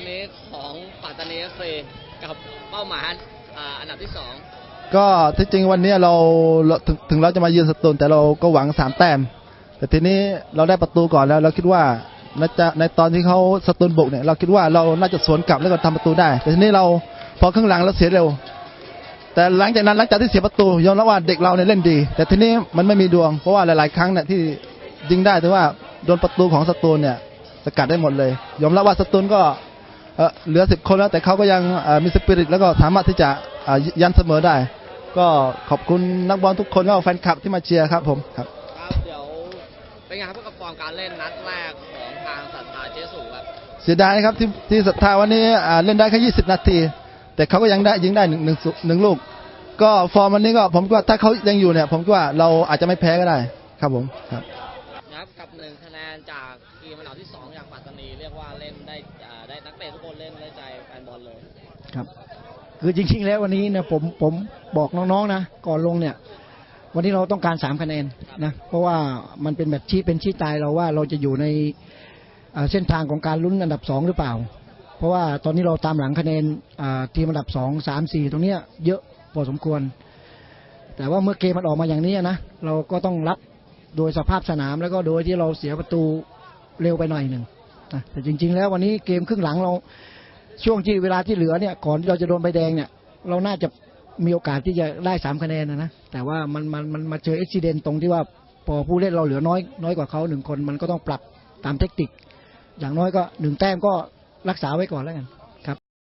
วันนี้ของปัตตานีเอฟซีกับเป้าหมายอ่าอันดับที่สองก็ที่จริงวันนี้เราถึงถึงเราจะมาเยือนสตูลแต่เราก็หวังสามแต้ม แต่ทีนี้เราได้ประตูก่อนแล้ว เราคิดว่าในจะในตอนที่เขาสตูลบุกเนี่ยเราคิดว่าเราน่าจะสวนกลับแล้วก็ทำประตูได้ แต่ทีนี้เราพอครึ่งหลังเราเสียเร็ว แต่หลังจากนั้นหลังจากที่เสียประตูยอมรับว่าเด็กเราเนี่ยเล่นดี แต่ทีนี้มันไม่มีดวงเพราะว่าหลายๆ ครั้งเนี่ยที่ยิงได้แต่ว่าโดนประตูของสตูลเนี่ยสกัดได้หมดเลย ยอมรับว่าสตูลก็ เอ่อเหลือสิบคนแล้วแต่เขาก็ยังเอ่อมีสปิริตแล้วก็สามารถที่จะเอ่อยันเสมอได้ ก็ขอบคุณนักบอลทุกคนแล้วก็แฟนคลับที่มาเชียร์ครับผมครับครับเดี๋ยวเป็นไงครับกับฟอร์มการเล่นนัดแรกของทางศรัทธาเจสุครับเสียดายนะครับที่ที่ศรัทธาวันนี้อ่าเล่นได้แค่20นาที แต่เขาก็ยังได้ยิงได้หนึ่งหนึ่งสุหนึ่งลูก ก็ฟอร์มวันนี้ก็ผมคิดว่าถ้าเขายังอยู่เนี่ย ผมคิดว่าเราอาจจะไม่แพ้ก็ได้ครับผมครับ นะครับกับหนึ่งคะแนนจากทีมอันดับที่สองอย่างปัตตานีเรียกว่าเล่นได้อ่าได้นักเตะทุกคนเล่นได้ใจแฟนบอลเลยครับ คือจริง ๆ แล้ววันนี้เนี่ยผมผมบอกน้องๆนะก่อนลงเนี่ย วันนี้เราต้องการสามคะแนนนะเพราะว่ามันเป็นแบบชี้เป็นชี้ตายเราว่าเราจะอยู่ในเอ่อเส้นทางของการลุ้นอันดับสองหรือเปล่า เพราะว่าตอนนี้เราตามหลังคะแนนอ่าทีมอันดับสองสามสี่ตรงเนี้ยเยอะพอสมควร แต่ว่าเมื่อเกมมันออกมาอย่างนี้นะเราก็ต้องรับ โดยสภาพสนามแล้วก็โดยที่เราเสียประตูเร็วไปหน่อยหนึ่งนะแต่จริง ๆ แล้ววันนี้เกมครึ่งหลังเราช่วงที่เวลาที่เหลือเนี่ย ก่อนที่เราจะโดนใบแดงเนี่ย เราน่าจะมีโอกาสที่จะได้สามคะแนนนะนะแต่ว่ามันมันมันมาเจออุบิเหตุตรงที่ว่าพอผู้เล่นเราเหลือน้อยน้อยกว่าเขาหนึ่งคนมันก็ต้องปรับตามเทคนิคอย่างน้อยก็หนึ่งแต้มก็รักษาไว้ก่อนแล้วกัน